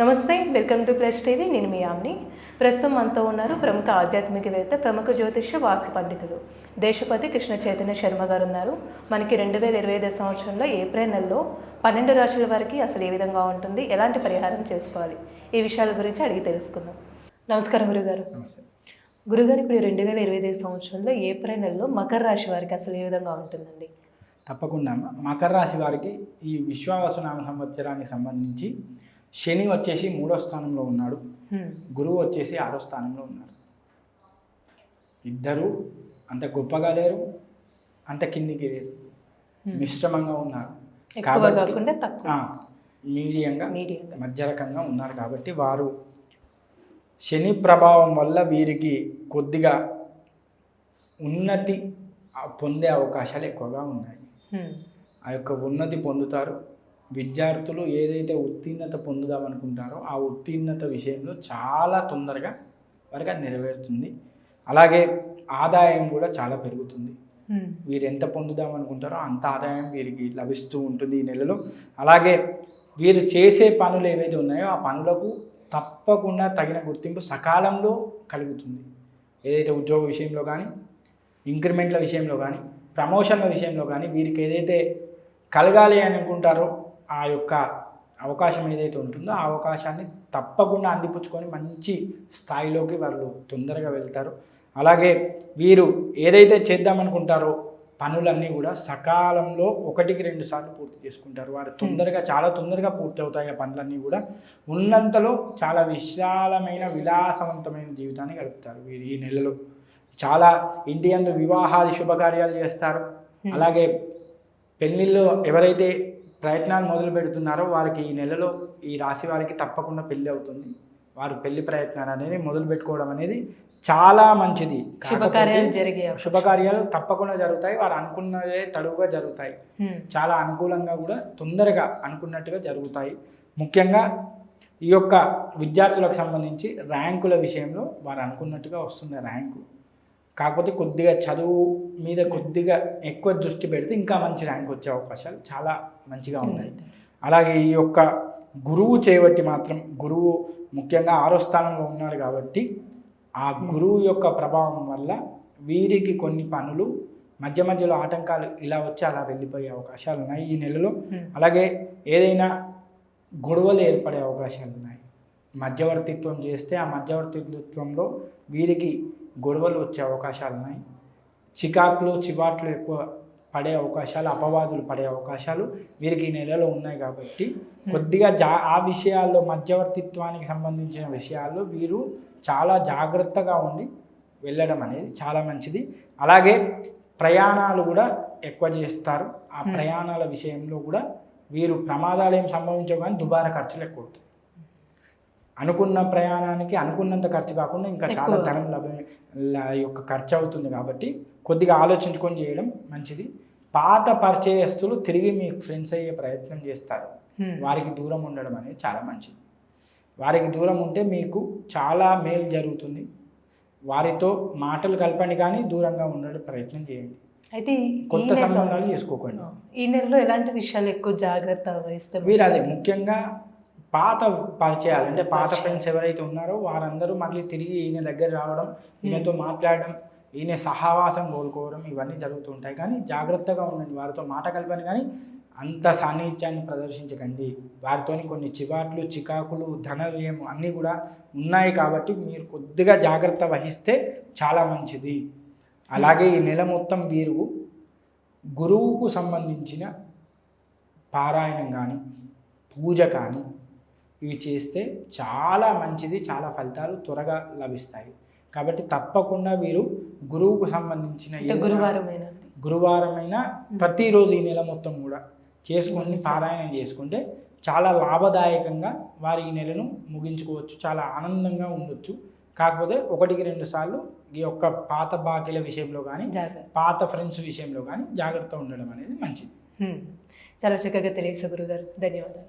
నమస్తే welcome to plus TV. నేను మీ omni. ప్రస్తుతం మనతో ఉన్నారు ప్రముఖ ఆధ్యాత్మికవేత్త ప్రముఖ జ్యోతిష్య వాస్తు పండితులు దేశపతి కృష్ణ చైతన్య శర్మ గారు ఉన్నారు మనకి రెండు వేల ఇరవై ఐదు సంవత్సరంలో ఏప్రిల్ నెలలో పన్నెండు రాశుల వారికి అసలు ఏ విధంగా ఉంటుంది ఎలాంటి పరిహారం చేసుకోవాలి ఈ విషయాల గురించి అడిగి తెలుసుకుందాం. నమస్కారం గురుగారు. గురుగారు ఇప్పుడు రెండు వేల ఇరవై ఐదు సంవత్సరంలో ఏప్రిల్ నెలలో మకర రాశి వారికి అసలు ఏ విధంగా ఉంటుందండి? తప్పకుండా. మకర రాశి వారికి ఈ విశ్వావసనామ సంవత్సరానికి సంబంధించి శని వచ్చేసి మూడో స్థానంలో ఉన్నాడు. గురువు వచ్చేసి ఆరో స్థానంలో ఉన్నారు ఇద్దరు అంత గొప్పగా లేరు అంత కిందికి లేరు. మిశ్రమంగా ఉన్నారు. కాబట్టి- మీడియంగా మధ్య రకంగా ఉన్నారు కాబట్టి వారు శని ప్రభావం వల్ల వీరికి కొద్దిగా ఉన్నతి పొందే అవకాశాలు ఎక్కువగా ఉన్నాయి. ఆ యొక్క ఉన్నతి పొందుతారు. విద్యార్థులు ఏదైతే ఉత్తీర్ణత పొందుదాం అనుకుంటారో ఆ ఉత్తీర్ణత విషయంలో చాలా తొందరగా వారికి అది నెరవేరుతుంది. అలాగే ఆదాయం కూడా చాలా పెరుగుతుంది. వీరు ఎంత పొందుదాం అనుకుంటారో అంత ఆదాయం వీరికి లభిస్తూ ఉంటుంది ఈ నెలలో. అలాగే వీరు చేసే పనులు ఏవైతే ఉన్నాయో ఆ పనులకు తప్పకుండా తగిన గుర్తింపు సకాలంలో కలుగుతుంది. ఏదైతే ఉద్యోగ విషయంలో కానీ ఇంక్రిమెంట్ల విషయంలో కానీ ప్రమోషన్ల విషయంలో కానీ వీరికి ఏదైతే కలగాలి అని అనుకుంటారో ఆ యొక్క అవకాశం ఏదైతే ఉంటుందో ఆ అవకాశాన్ని తప్పకుండా అందిపుచ్చుకొని మంచి స్థాయిలోకి వాళ్ళు తొందరగా వెళ్తారు. అలాగే వీరు ఏదైతే చేద్దామనుకుంటారో పనులన్నీ కూడా సకాలంలో ఒకటికి రెండు సార్లు పూర్తి చేసుకుంటారు. వారు తొందరగా చాలా తొందరగా పూర్తి అవుతాయి ఆ పనులన్నీ కూడా. ఉన్నంతలో చాలా విశాలమైన విలాసవంతమైన జీవితాన్ని గడుపుతారు వీరు ఈ నెలలో. చాలా ఇంటి అందు వివాహాది శుభకార్యాలు చేస్తారు. అలాగే పెళ్ళిళ్ళు ఎవరైతే ప్రయత్నాలు మొదలు పెడుతున్నారో వారికి ఈ నెలలో ఈ రాశి వారికి తప్పకుండా పెళ్ళి అవుతుంది. వారు పెళ్ళి ప్రయత్నాలు అనేది మొదలు పెట్టుకోవడం అనేది చాలా మంచిది. శుభకార్యాలు కాకపోతే జరిగే అవకాశం. శుభకార్యాలు తప్పకుండా జరుగుతాయి. వారు అనుకున్నవే తడువుగా జరుగుతాయి. చాలా అనుకూలంగా కూడా తొందరగా అనుకున్నట్టుగా జరుగుతాయి. ముఖ్యంగా ఈ యొక్క విద్యార్థులకు సంబంధించి ర్యాంకుల విషయంలో వారు అనుకున్నట్టుగా వస్తుంది ర్యాంకు. కాకపోతే కొద్దిగా చదువు మీద కొద్దిగా ఎక్కువ దృష్టి పెడితే ఇంకా మంచి ర్యాంక్ వచ్చే అవకాశాలు చాలా మంచిగా ఉన్నాయి. అలాగే ఈ యొక్క గురువు చేయబట్టి మాత్రం గురువు ముఖ్యంగా ఆరో స్థానంలో ఉన్నాడు కాబట్టి ఆ గురువు యొక్క ప్రభావం వల్ల వీరికి కొన్ని పనులు మధ్య మధ్యలో ఆటంకాలు ఇలా వచ్చి అలా వెళ్ళిపోయే అవకాశాలు ఉన్నాయి ఈ నెలలో. అలాగే ఏదైనా గొడవలు ఏర్పడే అవకాశాలు ఉన్నాయి. మధ్యవర్తిత్వం చేస్తే ఆ మధ్యవర్తిత్వంలో వీరికి గొడవలు వచ్చే అవకాశాలు ఉన్నాయి. చికాకులు చివాట్లు ఎక్కువ పడే అవకాశాలు అపవాదులు పడే అవకాశాలు వీరికి ఈ నెలలో ఉన్నాయి కాబట్టి కొద్దిగా జా ఆ విషయాల్లో మధ్యవర్తిత్వానికి సంబంధించిన విషయాల్లో వీరు చాలా జాగ్రత్తగా ఉండి వెళ్ళడం అనేది చాలా మంచిది. అలాగే ప్రయాణాలు కూడా ఎక్కువ చేస్తారు. ఆ ప్రయాణాల విషయంలో కూడా వీరు ప్రమాదాలు ఏం సంభవించవు కానీ దుబారా ఖర్చులు ఎక్కువ అవుతాయి. అనుకున్న ప్రయాణానికి అనుకున్నంత ఖర్చు కాకుండా ఇంకా చాలా. ధనం లభ ల- యొక్క ఖర్చు అవుతుంది కాబట్టి కొద్దిగా ఆలోచించుకొని చేయడం మంచిది. పాత పరిచయస్తులు తిరిగి మీకు ఫ్రెండ్స్ అయ్యే ప్రయత్నం చేస్తారు. వారికి దూరం ఉండడం అనేది చాలా మంచిది. వారికి దూరం ఉంటే మీకు చాలా మేలు జరుగుతుంది. వారితో మాటలు కలపండి కానీ దూరంగా ఉండడం ప్రయత్నం చేయండి. అయితే కొత్త సంబంధాలు చేసుకోకండి. ఈ నెలలో ఎలాంటి విషయాలు ఎక్కువ జాగ్రత్త వహిస్తే? వీరు అదే ముఖ్యంగా పాత పరిచయాలు అంటే పాత ఫ్రెండ్స్ ఎవరైతే ఉన్నారో వారందరూ మళ్ళీ తిరిగి ఈయన దగ్గర రావడం ఈయనతో మాట్లాడడం ఈయన సహవాసం కోలుకోవడం ఇవన్నీ జరుగుతూ ఉంటాయి. కానీ జాగ్రత్తగా ఉండండి వారితో మాట కలపని కానీ అంత సాన్నిధ్యాన్ని ప్రదర్శించకండి. వారితోని కొన్ని చివాట్లు చికాకులు ధన వ్యయం అన్నీ కూడా ఉన్నాయి కాబట్టి మీరు కొద్దిగా జాగ్రత్త వహిస్తే చాలా మంచిది. అలాగే ఈ నెల మొత్తం వీరు గురువుకు సంబంధించిన పారాయణం కానీ పూజ కానీ ఇవి చేస్తే చాలా మంచిది చాలా ఫలితాలు త్వరగా లభిస్తాయి. కాబట్టి తప్పకుండా వీరు గురువుకు సంబంధించిన గురువారమైన గురువారమైన ప్రతిరోజు ఈ నెల మొత్తం కూడా చేసుకొని పారాయణం చేసుకుంటే చాలా లాభదాయకంగా వారి ఈ నెలను ముగించుకోవచ్చు చాలా ఆనందంగా ఉండొచ్చు. కాకపోతే ఒకటికి రెండు సార్లు ఈ యొక్క పాత బాకీల విషయంలో కానీ పాత ఫ్రెండ్స్ విషయంలో కానీ జాగ్రత్త ఉండడం అనేది మంచిది. చాలా చక్కగా తెలియదు గురుగారు. ధన్యవాదాలు.